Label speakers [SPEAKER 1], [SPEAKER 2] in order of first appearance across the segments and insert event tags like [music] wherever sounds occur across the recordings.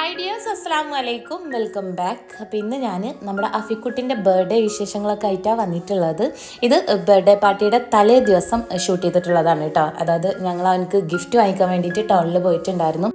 [SPEAKER 1] Hi dears അസ്സാം വലൈക്കും welcome back. അപ്പോൾ ഇന്ന് ഞാൻ നമ്മുടെ അഫിക്കുട്ടിന്റെ ബർത്ത്ഡേ വിശേഷങ്ങളൊക്കെ ആയിട്ടാണ് വന്നിട്ടുള്ളത്. ഇത് ബർത്ത്ഡേ പാർട്ടിയുടെ തലേ ദിവസം ഷൂട്ട് ചെയ്തിട്ടുള്ളതാണ് കേട്ടോ. അതായത് ഞങ്ങൾ അവനക്ക് ഗിഫ്റ്റ് വാങ്ങിക്കാൻ വേണ്ടിയിട്ട് ടൗണിൽ പോയിട്ടുണ്ടായിരുന്നു.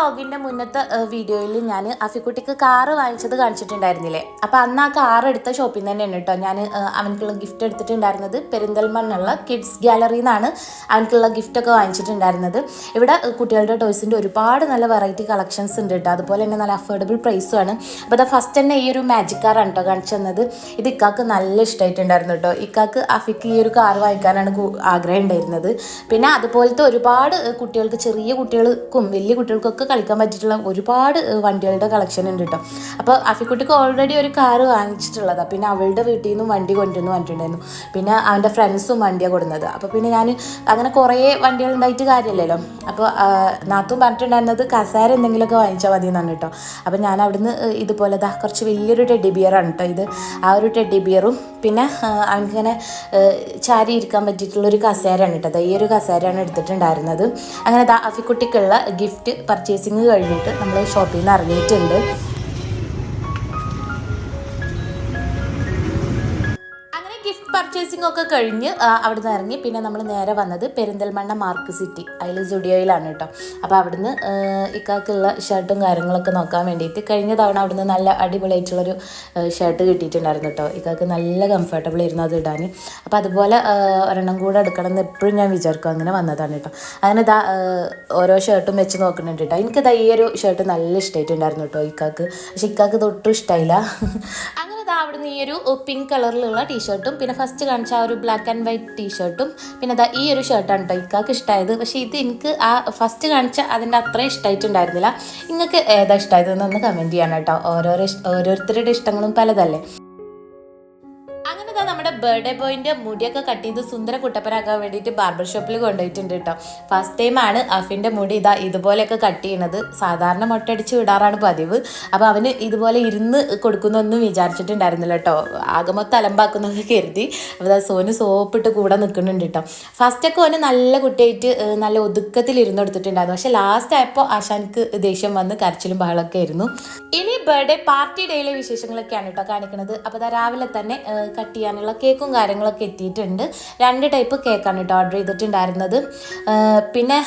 [SPEAKER 1] വ്ളോഗിന്റെ മുന്നത്തെ വീഡിയോയിൽ ഞാൻ അഫിക്കുട്ടിക്ക് കാറ് വാങ്ങിച്ചത് കാണിച്ചിട്ടുണ്ടായിരുന്നില്ലേ? അപ്പോൾ അന്ന് ആ കാർ എടുത്ത ഷോപ്പിൽ നിന്ന് തന്നെയാണ് കേട്ടോ ഞാൻ അവനക്കുള്ള ഗിഫ്റ്റ് എടുത്തിട്ടുണ്ടായിരുന്നത്. പെരിന്തൽമണ്ണുള്ള കിഡ്സ് ഗാലറിയിൽ നിന്നാണ് അവനക്കുള്ള ഗിഫ്റ്റൊക്കെ വാങ്ങിച്ചിട്ടുണ്ടായിരുന്നത്. ഇവിടെ കുട്ടികളുടെ ടോയ്സിന്റെ ഒരുപാട് നല്ല വെറൈറ്റി കളക്ഷൻസ് ഉണ്ട് കേട്ടോ. അതുപോലെ തന്നെ നല്ല അഫോർഡബിൾ പ്രൈസുമാണ് അപ്പോൾ അത് ഫസ്റ്റ് തന്നെ ഈ ഒരു മാജിക് കാറാണ് കേട്ടോ കാണിച്ചു തന്നത്. ഇത് ഇക്കാക്ക് നല്ല ഇഷ്ടമായിട്ടുണ്ടായിരുന്നു കേട്ടോ. ഇക്കാക്ക് അഫിക്ക് ഈ ഒരു കാർ വാങ്ങിക്കാനാണ് ആഗ്രഹം ഉണ്ടായിരുന്നത്. പിന്നെ അതുപോലത്തെ ഒരുപാട് കുട്ടികൾക്ക് ചെറിയ കുട്ടികൾക്കും വലിയ കുട്ടികൾക്കൊക്കെ കളിക്കാൻ പറ്റിയിട്ടുള്ള ഒരുപാട് വണ്ടികളുടെ കളക്ഷൻ ഉണ്ട് കേട്ടോ അപ്പോൾ അഫിക്കുട്ടിക്ക് ഓൾറെഡി ഒരു കാറ് വാങ്ങിച്ചിട്ടുള്ളതാണ് പിന്നെ അവളുടെ വീട്ടിൽ നിന്നും വണ്ടി കൊണ്ടുവന്ന് പറഞ്ഞിട്ടുണ്ടായിരുന്നു പിന്നെ അവന്റെ ഫ്രണ്ട്സും വണ്ടിയാണ് കൊടുക്കുന്നത് അപ്പോൾ പിന്നെ ഞാൻ അങ്ങനെ കുറേ വണ്ടികൾ ഉണ്ടായിട്ട് കാര്യമില്ലല്ലോ. അപ്പോൾ നാത്തും പറഞ്ഞിട്ടുണ്ടായിരുന്നത് കസാര എന്തെങ്കിലുമൊക്കെ വാങ്ങിച്ചാൽ മതി എന്നാണ് കേട്ടോ അപ്പോൾ ഞാൻ അവിടുന്ന് ഇതുപോലെ കുറച്ച് വലിയൊരു ടെഡി ബിയറാണ് കേട്ടോ ഇത്. ആ ഒരു ടെഡി ബിയറും പിന്നെ അങ്ങനെ ചാരി ഇരിക്കാൻ പറ്റിയിട്ടുള്ള ഒരു കസേരയാണ് കേട്ടോ. ദാ ഈ ഒരു കസേരയാണ് എടുത്തിട്ടുണ്ടായിരുന്നത്. അങ്ങനെ ദാ അഫിക്കുട്ടിക്കുള്ള ഗിഫ്റ്റ് പർച്ചേസിങ് കഴിഞ്ഞിട്ട് നമ്മൾ ഷോപ്പിൽ നിന്ന് ഇറങ്ങിയിട്ടുണ്ട്. പർച്ചേസിംഗ് ഒക്കെ കഴിഞ്ഞ് അവിടുന്ന് ഇറങ്ങി. പിന്നെ നമ്മൾ നേരെ വന്നത് പെരിന്തൽമണ്ണ മാർക്ക് സിറ്റി. അതിൽ സ്റ്റുഡിയോയിലാണ് കേട്ടോ. അപ്പോൾ അവിടുന്ന് ഇക്കാക്കുള്ള ഷർട്ടും കാര്യങ്ങളൊക്കെ നോക്കാൻ വേണ്ടിയിട്ട് കഴിഞ്ഞ തവണ അവിടുന്ന് നല്ല അടിപൊളിയായിട്ടുള്ളൊരു ഷർട്ട് കിട്ടിയിട്ടുണ്ടായിരുന്നു കേട്ടോ. ഇക്കാക്ക് നല്ല കംഫർട്ടബിൾ ആയിരുന്നു അത് ഇടാൻ അപ്പോൾ അതുപോലെ ഒരെണ്ണം കൂടെ എടുക്കണം എന്ന് എപ്പോഴും ഞാൻ വിചാരിക്കും അങ്ങനെ വന്നതാണ് കേട്ടോ. അങ്ങനെ ഇതാ ഓരോ ഷർട്ടും വെച്ച് നോക്കുന്നുണ്ട് കേട്ടോ. എനിക്ക് ദാ ഈ ഒരു ഷർട്ട് നല്ല ഇഷ്ടമായിട്ടുണ്ടായിരുന്നു കേട്ടോ ഇക്കാക്ക്. പക്ഷെ ഇക്കാക്ക് ഇത് ഇഷ്ടമായില്ല ദാ അവിടുന്ന് ഈ ഒരു പിങ്ക് കളറിലുള്ള ടീഷർട്ടും പിന്നെ ഫസ്റ്റ് കാണിച്ച ആ ഒരു ബ്ലാക്ക് ആൻഡ് വൈറ്റ് ടീഷർട്ടും പിന്നെ ദാ ഈ ഒരു ഷർട്ടാണ് കേട്ടോ ഇക്കാക്ക് ഇഷ്ടമായത് പക്ഷേ ഇത് എനിക്ക് ആ ഫസ്റ്റ് കാണിച്ച അതിന്റെ അത്രയും ഇഷ്ടമായിട്ടുണ്ടായിരുന്നില്ല നിങ്ങൾക്ക് ഏതാ ഇഷ്ടമായതെന്ന് ഒന്ന് കമന്റ് ചെയ്യണം കേട്ടോ ഓരോരോ ഓരോരുത്തരുടെ ഇഷ്ടങ്ങളും പലതല്ലേ? ബർത്ത്ഡേ ബോയിന്റെ മുടിയൊക്കെ കട്ട് ചെയ്ത് സുന്ദര കുട്ടപ്പനാക്കാൻ വേണ്ടിയിട്ട് ബാർബർ ഷോപ്പിൽ കൊണ്ടുപോയിട്ടുണ്ട് കേട്ടോ. ഫസ്റ്റ് ടൈമാണ് അഫിന്റെ മുടി ഇതാ ഇതുപോലെയൊക്കെ കട്ട് ചെയ്യണത്. സാധാരണ മൊട്ടടിച്ച് വിടാറാണ് പതിവ്. അപ്പോൾ അവന് ഇതുപോലെ ഇരുന്ന് കൊടുക്കുന്നൊന്നും വിചാരിച്ചിട്ടുണ്ടായിരുന്നില്ല കേട്ടോ. ആകെ മൊത്തം അലമ്പാക്കുന്നൊക്കെ കരുതി. അപ്പോൾ സോന് സോപ്പിട്ട് കൂടെ നിൽക്കുന്നുണ്ട് കേട്ടോ. ഫസ്റ്റൊക്കെ ഓന് നല്ല കുട്ടിയായിട്ട് നല്ല ഒതുക്കത്തിൽ ഇരുന്ന് കൊടുത്തിട്ടുണ്ടായിരുന്നു. പക്ഷെ ലാസ്റ്റ് ആയപ്പോൾ ആശാനിക്ക് ദേഷ്യം വന്ന് കരച്ചിലും ബഹളമൊക്കെ ആയിരുന്നു. ഇനി ബർത്ത്ഡേ പാർട്ടി ഡേയിലെ വിശേഷങ്ങളൊക്കെയാണ് കേട്ടോ കാണിക്കുന്നത് അപ്പോൾ രാവിലെ തന്നെ കട്ട് ചെയ്യാനുള്ള കേക്കും കാര്യങ്ങളൊക്കെ എത്തിയിട്ടുണ്ട്. രണ്ട് ടൈപ്പ് കേക്കാണ് കേട്ടോ ഓർഡർ ചെയ്തിട്ടുണ്ടായിരുന്നത്. പിന്നെ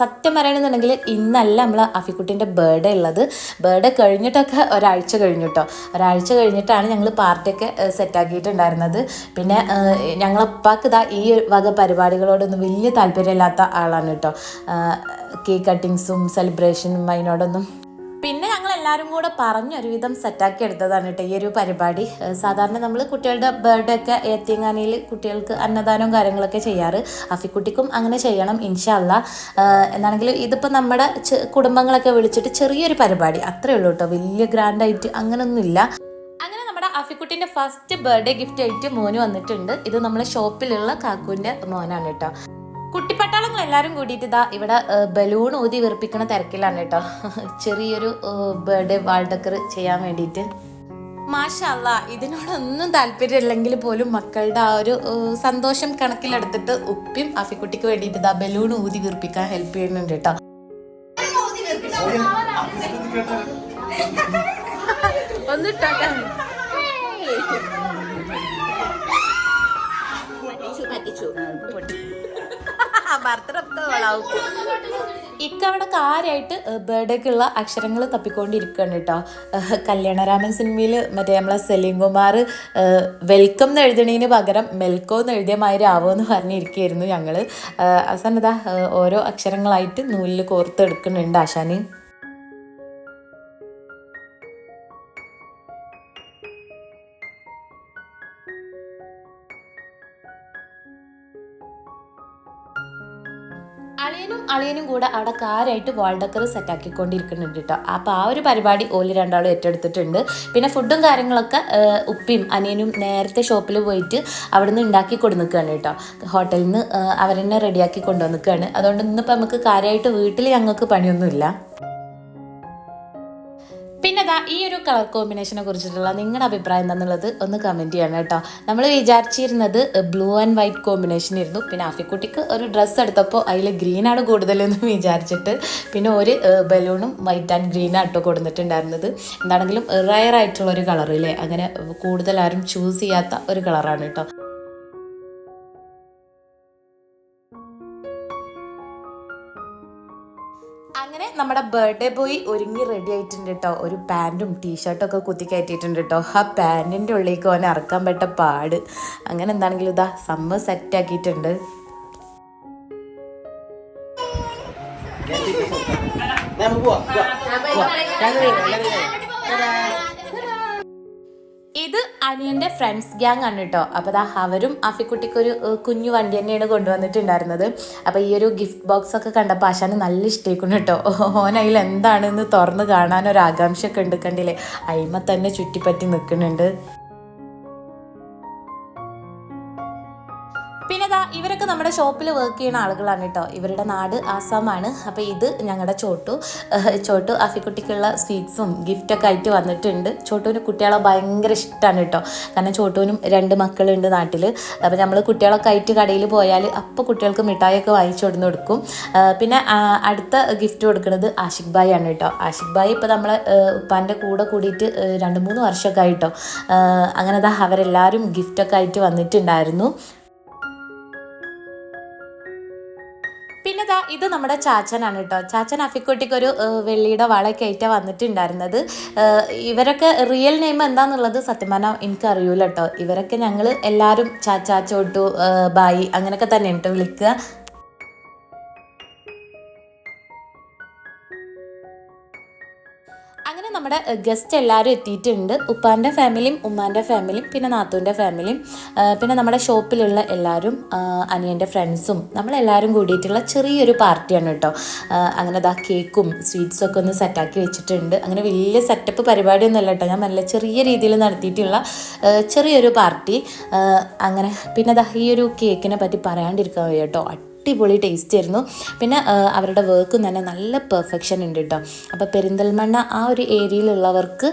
[SPEAKER 1] സത്യം പറയണമെന്നുണ്ടെങ്കിൽ ഇന്നല്ല നമ്മൾ അഫിക്കുട്ടീന്റെ ബർത്ത്ഡേ ഉള്ളത്. ബർത്ത്ഡേ കഴിഞ്ഞിട്ടൊക്കെ ഒരാഴ്ച കഴിഞ്ഞു കേട്ടോ ഒരാഴ്ച കഴിഞ്ഞിട്ടാണ് ഞങ്ങൾ പാർട്ടിയൊക്കെ സെറ്റാക്കിയിട്ടുണ്ടായിരുന്നത് പിന്നെ ഞങ്ങളപ്പാക്ക് ഇതാ ഈ വക പരിപാടികളോടൊന്നും വലിയ താല്പര്യമില്ലാത്ത ആളാണ് കേട്ടോ കേക്ക് കട്ടിങ്സും സെലിബ്രേഷനും അതിനോടൊന്നും. പിന്നെ എല്ലാവരും കൂടെ പറഞ്ഞ് ഒരുവിധം സെറ്റാക്കി എടുത്തതാണ് കേട്ടോ ഈ ഒരു പരിപാടി. സാധാരണ നമ്മൾ കുട്ടികളുടെ ബർത്ത്ഡേ ഒക്കെ ഏത്തിങ്ങാനിയിൽ കുട്ടികൾക്ക് അന്നദാനവും കാര്യങ്ങളൊക്കെ ചെയ്യാറ്. അഫിക്കുട്ടിക്കും അങ്ങനെ ചെയ്യണം ഇൻഷല്ല എന്നാണെങ്കിലും ഇതിപ്പോൾ നമ്മുടെ കുടുംബങ്ങളൊക്കെ വിളിച്ചിട്ട് ചെറിയൊരു പരിപാടി. അത്രേ ഉള്ളൂ കേട്ടോ. വലിയ ഗ്രാൻഡായിട്ട് അങ്ങനൊന്നുമില്ല. അങ്ങനെ നമ്മുടെ അഫിക്കുട്ടിന്റെ ഫസ്റ്റ് ബർത്ത്ഡേ ഗിഫ്റ്റ് ആയിട്ട് മോന് വന്നിട്ടുണ്ട്. ഇത് നമ്മളെ ഷോപ്പിലുള്ള കാക്കുവിന്റെ മോനാണ് കേട്ടോ. എല്ലാവരും കൂടിയിട്ട് ഇതാ ഇവിടെ ബലൂൺ ഊതി വീർപ്പിക്കണ തിരക്കിലാണ് കേട്ടോ. ചെറിയൊരു ബർത്ത്ഡേ വാൾഡക്കർ ചെയ്യാൻ വേണ്ടിയിട്ട്. മാഷല്ല ഇതിനോടൊന്നും താല്പര്യമില്ലെങ്കിൽ പോലും മക്കളുടെ ആ ഒരു സന്തോഷം കണക്കിലെടുത്തിട്ട് ഉപ്പിയും അഫിക്കുട്ടിക്ക് വേണ്ടിയിട്ട് ഇതാ ബലൂൺ ഊതി വീർപ്പിക്കാൻ ഹെൽപ്പ് ചെയ്യുന്നുണ്ട് കേട്ടോ. ഇക്ക അവിടെ കാര്യമായിട്ട് ബർത്ത്ഡേക്കുള്ള അക്ഷരങ്ങൾ തപ്പിക്കൊണ്ടിരിക്കുകയാണ് കേട്ടോ. കല്യാണരാമൻ സിനിമയിൽ മറ്റേ നമ്മളെ സലീം കുമാർ വെൽക്കം എന്ന് എഴുതണേന് പകരം മെൽക്കോ എന്ന് എഴുതിയ മാതിരി ആവുമെന്ന് പറഞ്ഞിരിക്കുകയായിരുന്നു ഞങ്ങൾ അവസാനം ഇതാ ഓരോ അക്ഷരങ്ങളായിട്ട് നൂലിൽ കോർത്തെടുക്കുന്നുണ്ട് ആശാന്. അളിയനും അളിയനും കൂടെ അവിടെ കാരായിട്ട് വാൾഡക്കർ സെറ്റാക്കിക്കൊണ്ടിരിക്കുന്നുണ്ട് കേട്ടോ അപ്പോൾ ആ ഒരു പരിപാടി ഓലി രണ്ടാളും ഏറ്റെടുത്തിട്ടുണ്ട്. പിന്നെ ഫുഡും കാര്യങ്ങളൊക്കെ ഉപ്പിയും അനിയനും നേരത്തെ ഷോപ്പിൽ പോയിട്ട് അവിടെ നിന്ന് ഉണ്ടാക്കി കൊടുന്നിക്കുകയാണ് കേട്ടോ ഹോട്ടലിൽ നിന്ന് അവരെന്നെ റെഡിയാക്കി കൊണ്ടുവന്നിക്കുകയാണ് അതുകൊണ്ട് ഇന്നിപ്പോൾ നമുക്ക് കാര്യമായിട്ട് വീട്ടിൽ ഞങ്ങൾക്ക് പണിയൊന്നുമില്ല. പിന്നെ ദാ ഈ ഒരു കളർ കോമ്പിനേഷനെ കുറിച്ചിട്ടുള്ള നിങ്ങളുടെ അഭിപ്രായം എന്താണെന്നുള്ളത് ഒന്ന് കമന്റ് ചെയ്യണം കേട്ടോ. നമ്മൾ വിചാരിച്ചിരുന്നത് ബ്ലൂ ആൻഡ് വൈറ്റ് കോമ്പിനേഷൻ ആയിരുന്നു. പിന്നെ ആഫിക്കുട്ടിക്ക് ഒരു ഡ്രസ്സ് എടുത്തപ്പോൾ അതിൽ ഗ്രീനാണ് കൂടുതലെന്ന് [laughs] വിചാരിച്ചിട്ട് പിന്നെ ഒരു ബലൂണും വൈറ്റ് ആൻഡ് ഗ്രീൻ ആട്ടോ കൊടുത്തിട്ടുണ്ടായിരുന്നത് എന്താണെങ്കിലും റയർ ആയിട്ടുള്ള ഒരു അല്ലേ അങ്ങനെ കൂടുതൽ ആരും ചൂസ് ചെയ്യാത്ത ഒരു കളറാണ് കേട്ടോ. അങ്ങനെ നമ്മുടെ ബർത്ത്ഡേ ബോയ് ഒരുങ്ങി റെഡി ആയിട്ടുണ്ട് കേട്ടോ ഒരു പാന്റും ടീഷർട്ടൊക്കെ ഒക്കെ കുത്തി കയറ്റിയിട്ടുണ്ട് കേട്ടോ ആ പാന്റിന്റെ ഉള്ളിലേക്ക് ഓനെ ഇറക്കാൻ പറ്റ പാട്. അങ്ങനെ എന്താണെങ്കിലും ഇതാ സമ്മർ സെറ്റ് ആക്കിയിട്ടുണ്ട്.
[SPEAKER 2] നമുക്ക് പോവാം.
[SPEAKER 1] ഇത് അനിയന്റെ ഫ്രണ്ട്സ് ഗ്യാങ് ആണ് കേട്ടോ അപ്പോൾ ദാ അവരും ആഫിക്കുട്ടിക്കൊരു കുഞ്ഞു വണ്ടി തന്നെയാണ് കൊണ്ടുവന്നിട്ടുണ്ടായിരുന്നത്. അപ്പോൾ ഈ ഒരു ഗിഫ്റ്റ് ബോക്സ് ഒക്കെ കണ്ടപ്പോൾ ആശാന് നല്ല ഇഷ്ടേക്കുന്നു കേട്ടോ ഓൻ അതിൽ എന്താണെന്ന് തുറന്ന് കാണാൻ ഒരു ആകാംക്ഷ ഒക്കെ ഉണ്ട് കണ്ടില്ലേ? അയിമ തന്നെ ചുറ്റിപ്പറ്റി നിൽക്കുന്നുണ്ട് ഇവരൊക്കെ നമ്മുടെ ഷോപ്പിൽ വർക്ക് ചെയ്യുന്ന ആളുകളാണ് കേട്ടോ ഇവരുടെ നാട് ആസാമാണ്. അപ്പോൾ ഇത് ഞങ്ങളുടെ ചോട്ടു. ചോട്ടു അഫിക്കുട്ടിക്കുള്ള സ്വീറ്റ്സും ഗിഫ്റ്റൊക്കെ ആയിട്ട് വന്നിട്ടുണ്ട്. ചോട്ടുവിന് കുട്ടികളെ ഭയങ്കര ഇഷ്ടമാണ് കേട്ടോ കാരണം ചോട്ടുവിനും രണ്ട് മക്കളുണ്ട് നാട്ടിൽ അപ്പോൾ നമ്മൾ കുട്ടികളൊക്കെ ആയിട്ട് കടയിൽ പോയാൽ അപ്പോൾ കുട്ടികൾക്ക് മിഠായിയൊക്കെ വാങ്ങിച്ചു കൊടുന്ന് കൊടുക്കും. പിന്നെ അടുത്ത ഗിഫ്റ്റ് കൊടുക്കുന്നത് ആഷിഖ് ബായി ആണ് കേട്ടോ ആഷിഖ് ബായി ഇപ്പോൾ നമ്മളെ ഉപ്പാന്റെ കൂടെ കൂടിയിട്ട് രണ്ട് മൂന്ന് വർഷമൊക്കെ ആയിട്ടോ അങ്ങനെ അവരെല്ലാവരും ഗിഫ്റ്റൊക്കെ ആയിട്ട് വന്നിട്ടുണ്ടായിരുന്നു. ഇത് നമ്മുടെ ചാച്ചനാണ് കേട്ടോ. ചാച്ചൻ അഫിക്കുട്ടിക്ക് ഒരു വെള്ളിയുടെ വളയൊക്കെ ആയിട്ടാണ് വന്നിട്ടുണ്ടായിരുന്നത്. ഇവരൊക്കെ റിയൽ നെയിം എന്താന്നുള്ളത് സത്യം എനിക്ക് അറിയൂല കേട്ടോ. ഇവരൊക്കെ ഞങ്ങൾ എല്ലാവരും ചാച്ചാ ചോട്ടു ബായി അങ്ങനെയൊക്കെ തന്നെ കേട്ടോ വിളിക്കുക. അങ്ങനെ നമ്മുടെ ഗസ്റ്റ് എല്ലാവരും എത്തിയിട്ടുണ്ട്. ഉപ്പാന്റെ ഫാമിലിയും ഉമ്മാന്റെ ഫാമിലിയും പിന്നെ നാത്തൂന്റെ ഫാമിലിയും പിന്നെ നമ്മുടെ ഷോപ്പിലുള്ള എല്ലാവരും അനിയന്റെ ഫ്രണ്ട്സും നമ്മളെല്ലാവരും കൂടിയിട്ടുള്ള ചെറിയൊരു പാർട്ടിയാണ് കേട്ടോ. അങ്ങനെ ദാ കേക്കും സ്വീറ്റ്സും ഒക്കെ ഒന്ന് സെറ്റാക്കി വെച്ചിട്ടുണ്ട്. അങ്ങനെ വലിയ സെറ്റപ്പ് പരിപാടിയൊന്നുമല്ല കേട്ടോ. ഞാൻ നല്ല ചെറിയ രീതിയിൽ നടത്തിയിട്ടുള്ള ചെറിയൊരു പാർട്ടി അങ്ങനെ പിന്നെ ദാ ഈ ഒരു കേക്കിനെ പറ്റി പറയാണ്ടിരിക്കാൻ കേട്ടോ. അടിപൊളി ടേസ്റ്റ് ആയിരുന്നു. പിന്നെ അവരുടെ വർക്കും തന്നെ നല്ല പെർഫെക്ഷൻ ഉണ്ട് കേട്ടോ അപ്പോൾ പെരിന്തൽമണ്ണ ആ ഒരു ഏരിയയിലുള്ളവർക്ക്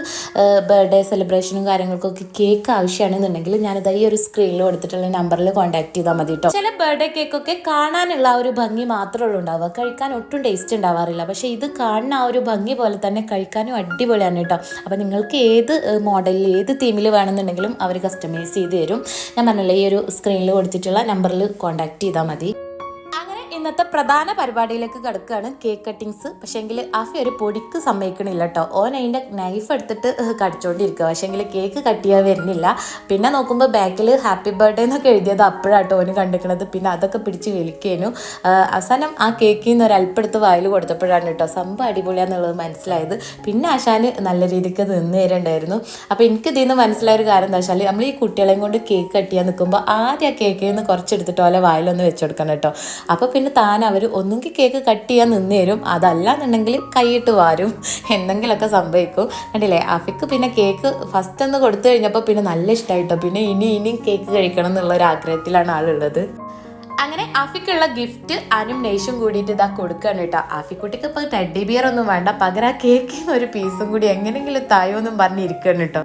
[SPEAKER 1] ബർത്ത്ഡേ സെലിബ്രേഷനും കാര്യങ്ങൾക്കൊക്കെ കേക്ക് ആവശ്യമാണെന്നുണ്ടെങ്കിൽ ഞാനിത് ഈ ഒരു സ്ക്രീനിൽ കൊടുത്തിട്ടുള്ള നമ്പറിൽ കോൺടാക്ട് ചെയ്താൽ മതി കേട്ടോ ചില ബർത്ത്ഡേ കേക്കൊക്കെ കാണാനുള്ള ആ ഒരു ഭംഗി മാത്രമേ ഉള്ളൂ ഉണ്ടാവുക. കഴിക്കാൻ ഒട്ടും ടേസ്റ്റ് ഉണ്ടാവാറില്ല. പക്ഷേ ഇത് കാണുന്ന ആ ഒരു ഭംഗി പോലെ തന്നെ കഴിക്കാനും അടിപൊളിയാണ് കേട്ടോ അപ്പോൾ നിങ്ങൾക്ക് ഏത് മോഡലിൽ ഏത് തീമിൽ വേണമെന്നുണ്ടെങ്കിലും അവർ കസ്റ്റമൈസ് ചെയ്ത് തരും. ഞാൻ പറഞ്ഞല്ലേ ഈ ഒരു സ്ക്രീനിൽ കൊടുത്തിട്ടുള്ള നമ്പറിൽ കോൺടാക്ട് ചെയ്താൽ മതി. ഇന്നത്തെ പ്രധാന പരിപാടിയിലേക്ക് കടക്കുകയാണ് കേക്ക് കട്ടിങ്സ് പക്ഷേ പക്ഷേങ്കിൽ ആഫി ഒരു പൊടിക്ക് സമ്മതിക്കണില്ല കേട്ടോ ഓൻ അതിന്റെ നൈഫ് എടുത്തിട്ട് കടിച്ചോണ്ടിരിക്കുക പക്ഷേങ്കിൽ കേക്ക് കട്ട് ചെയ്യാൻ വരുന്നില്ല. പിന്നെ നോക്കുമ്പോൾ ബാക്കിൽ ഹാപ്പി ബർത്ത്ഡേ എന്നൊക്കെ എഴുതിയത് അപ്പോഴാട്ടോ ഓന് കണ്ടിരിക്കണത് പിന്നെ അതൊക്കെ പിടിച്ച് വിളിക്കേനു അവസാനം ആ കേക്കിൽ നിന്ന് ഒരു അല്പെടുത്ത് വായിൽ കൊടുത്തപ്പോഴാണ് കേട്ടോ സംഭവം അടിപൊളിയാന്നുള്ളത് മനസ്സിലായത്. പിന്നെ ആശാന് നല്ല രീതിക്ക് നിന്ന് തരണ്ടായിരുന്നു. അപ്പോൾ എനിക്ക് ഇതിൽ നിന്ന് മനസ്സിലായ ഒരു കാര്യം എന്താ വെച്ചാൽ നമ്മൾ ഈ കുട്ടികളെയും കൊണ്ട് കേക്ക് കട്ട് ചെയ്യാൻ നിൽക്കുമ്പോൾ ആദ്യം ആ കേക്കിൽ നിന്ന് കുറച്ചെടുത്തിട്ട് ഓലെ വായിലൊന്ന് വെച്ചെടുക്കണം കേട്ടോ അപ്പോൾ പിന്നെ താൻ അവർ ഒന്നുകിൽ കേക്ക് കട്ട് ചെയ്യാൻ നിന്ന് തരും. അതല്ലാന്നുണ്ടെങ്കിൽ കൈയിട്ട് വാരും. എന്തെങ്കിലുമൊക്കെ സംഭവിക്കും. കണ്ടില്ലേ? അഫിക്ക് പിന്നെ കേക്ക് ഫസ്റ്റ് ഒന്ന് കൊടുത്തു കഴിഞ്ഞപ്പോൾ പിന്നെ നല്ല ഇഷ്ടമായിട്ടോ പിന്നെ ഇനി ഇനിയും കേക്ക് കഴിക്കണം എന്നുള്ള ഒരു ആഗ്രഹത്തിലാണ് ആളുള്ളത്. അങ്ങനെ ആഫിക്കുള്ള ഗിഫ്റ്റ് അനും നെയ്ഷും കൂടിയിട്ട് ഇതാ കൊടുക്കുകയാണ് കേട്ടോ. ആഫിക്കുട്ടിക്ക് ഇപ്പോൾ ടെഡി ബിയർ ഒന്നും വേണ്ട. പകരം ആ ഒരു പീസും കൂടി എങ്ങനെയെങ്കിലും തായോന്നും പറഞ്ഞിരിക്കുകയാണ് കേട്ടോ.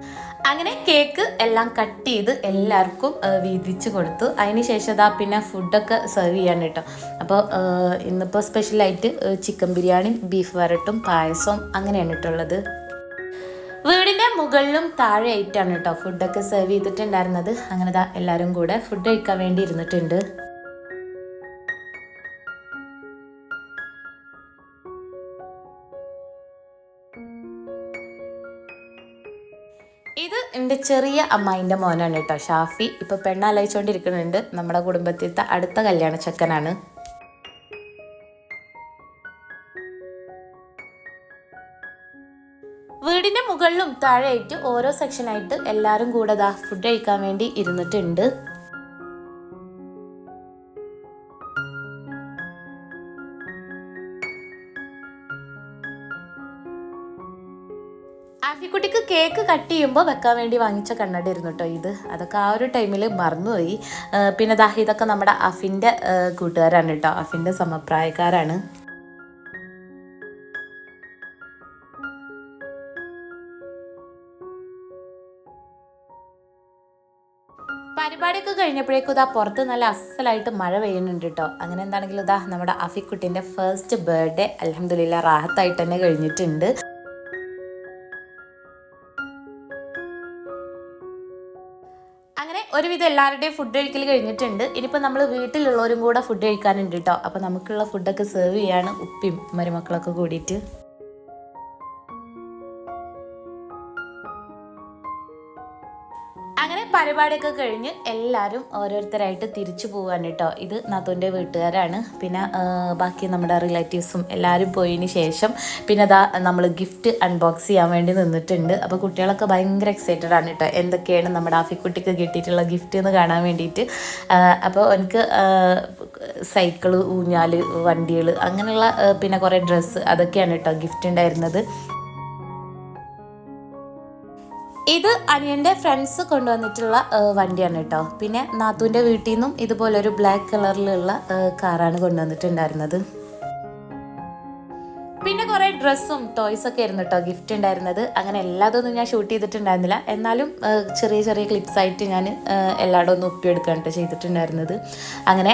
[SPEAKER 1] അങ്ങനെ കേക്ക് എല്ലാം കട്ട് ചെയ്ത് എല്ലാവർക്കും വീതിച്ചു കൊടുത്തു. അതിനുശേഷം ശേഷം ഇതാ പിന്നെ ഫുഡൊക്കെ സെർവ് ചെയ്യാൻ കേട്ടോ. അപ്പോൾ ഇന്നിപ്പോൾ സ്പെഷ്യലായിട്ട് ചിക്കൻ ബിരിയാണി ബീഫ് വരട്ടും പായസവും അങ്ങനെയാണ് കേട്ടുള്ളത് വീടിന്റെ മുകളിലും താഴെ ആയിട്ടാണ് കേട്ടോ ഫുഡൊക്കെ സെർവ് ചെയ്തിട്ടുണ്ടായിരുന്നത്. അങ്ങനെ ദാ എല്ലാവരും കൂടെ ഫുഡ് കഴിക്കാൻ വേണ്ടി ഇരുന്നിട്ടുണ്ട്. ഇത് എന്റെ ചെറിയ അമ്മായിന്റെ മോനാണ് കേട്ടോ ഷാഫി. ഇപ്പോൾ പെണ്ണാലോചിച്ചുകൊണ്ടിരിക്കുന്നുണ്ട് നമ്മുടെ കുടുംബത്തിലത്തെ അടുത്ത കല്യാണ ചെക്കനാണ്. വീടിന്റെ മുകളിലും താഴെയായിട്ട് ഓരോ സെക്ഷനായിട്ട് എല്ലാവരും കൂടെ ഫുഡ് കഴിക്കാൻ വേണ്ടി ഇരുന്നിട്ടുണ്ട്. കേക്ക് കട്ട് ചെയ്യുമ്പോൾ വെക്കാൻ വേണ്ടി വാങ്ങിച്ച കണ്ണടയായിരുന്നു കേട്ടോ ഇത്. അതൊക്കെ ആ ഒരു ടൈമിൽ മറന്നുപോയി. പിന്നെ ദാ ഇതൊക്കെ നമ്മുടെ അഫിന്റെ കൂട്ടുകാരാണ് കേട്ടോ. അഫിന്റെ സമപ്രായക്കാരാണ്. പരിപാടിയൊക്കെ കഴിഞ്ഞപ്പോഴേക്കും ഇതാ പുറത്ത് നല്ല അസലായിട്ട് മഴ പെയ്യുന്നുണ്ട് കേട്ടോ. അങ്ങനെ എന്താണെങ്കിലും ഇതാ നമ്മുടെ അഫിക്കുട്ടിന്റെ ഫസ്റ്റ് ബർത്ത്ഡേ അലഹമുല്ല റാഹത്തായിട്ട് തന്നെ കഴിഞ്ഞിട്ടുണ്ട്. അങ്ങനെ ഒരുവിധം എല്ലാവരുടെയും ഫുഡ് കഴിക്കൽ കഴിഞ്ഞിട്ടുണ്ട്. ഇനിയിപ്പോൾ നമ്മൾ വീട്ടിലുള്ളവരും കൂടെ ഫുഡ് കഴിക്കാനുണ്ട് കേട്ടോ അപ്പോൾ നമുക്കുള്ള ഫുഡൊക്കെ സെർവ് ചെയ്യാണ് ഉപ്പിയും മരുമക്കളൊക്കെ കൂടിയിട്ട്. പരിപാടിയൊക്കെ കഴിഞ്ഞ് എല്ലാവരും ഓരോരുത്തരായിട്ട് തിരിച്ചു പോകാൻ കേട്ടോ. ഇത് നാത്തൂന്റെ വീട്ടുകാരാണ്. പിന്നെ ബാക്കി നമ്മുടെ റിലേറ്റീവ്സും എല്ലാവരും പോയതിന് ശേഷം പിന്നെ അതാ നമ്മൾ ഗിഫ്റ്റ് അൺബോക്സ് ചെയ്യാൻ വേണ്ടി നിന്നിട്ടുണ്ട്. അപ്പോൾ കുട്ടികളൊക്കെ ഭയങ്കര എക്സൈറ്റഡ് ആണ് കേട്ടോ. എന്തൊക്കെയാണ് നമ്മുടെ ആഫിക്കുട്ടിക്ക് കിട്ടിയിട്ടുള്ള ഗിഫ്റ്റ് എന്ന് കാണാൻ വേണ്ടിയിട്ട്. അപ്പോൾ എനിക്ക് സൈക്കിൾ ഊഞ്ഞാൽ വണ്ടികൾ അങ്ങനെയുള്ള പിന്നെ കുറേ ഡ്രസ്സ് അതൊക്കെയാണ് കേട്ടോ ഗിഫ്റ്റ് ഉണ്ടായിരുന്നത് ഇത് അനിയന്റെ ഫ്രണ്ട്സ് കൊണ്ടുവന്നിട്ടുള്ള വണ്ടിയാണ് കേട്ടോ. പിന്നെ നാത്തൂന്റെ വീട്ടിൽ നിന്നും ഇതുപോലൊരു ബ്ലാക്ക് കളറിലുള്ള കാറാണ് കൊണ്ടുവന്നിട്ടുണ്ടായിരുന്നത്. ഡ്രസ്സും ടോയ്സ് ഒക്കെ ആയിരുന്നു കേട്ടോ ഗിഫ്റ്റ് ഉണ്ടായിരുന്നത്. അങ്ങനെ എല്ലാതൊന്നും ഞാൻ ഷൂട്ട് ചെയ്തിട്ടുണ്ടായിരുന്നില്ല. എന്നാലും ചെറിയ ചെറിയ ക്ലിപ്സ് ആയിട്ട് ഞാൻ എല്ലായിടും ഒന്ന് ഒപ്പിയെടുക്കാൻ കേട്ടോ ചെയ്തിട്ടുണ്ടായിരുന്നത്. അങ്ങനെ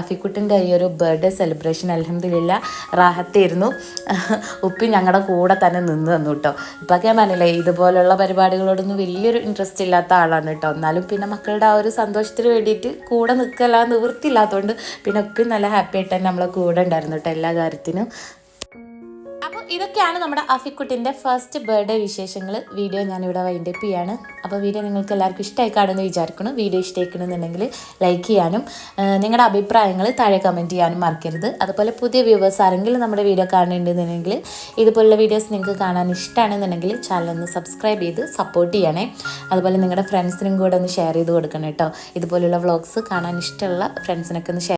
[SPEAKER 1] അഫിക്കുട്ടിന്റെ ഈ ഒരു ബർത്ത്ഡേ സെലിബ്രേഷൻ അലഹമില്ല റാഹത്തായിരുന്നു. ഉപ്പി ഞങ്ങളുടെ കൂടെ തന്നെ നിന്ന് തന്നു കേട്ടോ ഇപ്പൊക്കെ ഞാൻ പറഞ്ഞില്ലേ ഇതുപോലുള്ള പരിപാടികളോടൊന്നും വലിയൊരു ഇൻട്രസ്റ്റ് ഇല്ലാത്ത ആളാണ് കേട്ടോ എന്നാലും പിന്നെ മക്കളുടെ ആ ഒരു സന്തോഷത്തിന് വേണ്ടിയിട്ട് കൂടെ നിൽക്കല്ല നിവൃത്തിയില്ലാത്തതുകൊണ്ട് പിന്നെ ഉപ്പി നല്ല ഹാപ്പി ആയിട്ട് തന്നെ നമ്മളെ കൂടെ ഉണ്ടായിരുന്നു കേട്ടോ എല്ലാ കാര്യത്തിനും. ഇതൊക്കെയാണ് നമ്മുടെ അഫിക്കുട്ടിന്റെ ഫസ്റ്റ് ബർത്ത്ഡേ വിശേഷങ്ങൾ. വീഡിയോ ഞാനിവിടെ വൈൻഡപ്പ് ചെയ്യാണ്. അപ്പോൾ വീഡിയോ നിങ്ങൾക്ക് എല്ലാവർക്കും ഇഷ്ടമായി കാണുമെന്ന് വിചാരിക്കണം വീഡിയോ ഇഷ്ടമായിക്കണമെന്നുണ്ടെങ്കിൽ ലൈക്ക് ചെയ്യാനും നിങ്ങളുടെ അഭിപ്രായങ്ങൾ താഴെ കമന്റ് ചെയ്യാനും മറക്കരുത്. അതുപോലെ പുതിയ വ്യൂവേഴ്സ് ആരെങ്കിലും നമ്മുടെ വീഡിയോ കാണുന്നുണ്ടെന്നുണ്ടെങ്കിൽ ഇതുപോലുള്ള വീഡിയോസ് നിങ്ങൾക്ക് കാണാൻ ഇഷ്ടമാണെന്നുണ്ടെങ്കിൽ ചാനലൊന്ന് സബ്സ്ക്രൈബ് ചെയ്ത് സപ്പോർട്ട് ചെയ്യണേ. അതുപോലെ നിങ്ങളുടെ ഫ്രണ്ട്സിനും കൂടെ ഒന്ന് ഷെയർ ചെയ്ത് കൊടുക്കണം കേട്ടോ. ഇതുപോലുള്ള വ്ളോഗ്സ് കാണാൻ ഇഷ്ടമുള്ള ഫ്രണ്ട്സിനൊക്കെ ഒന്ന് ഷെയർ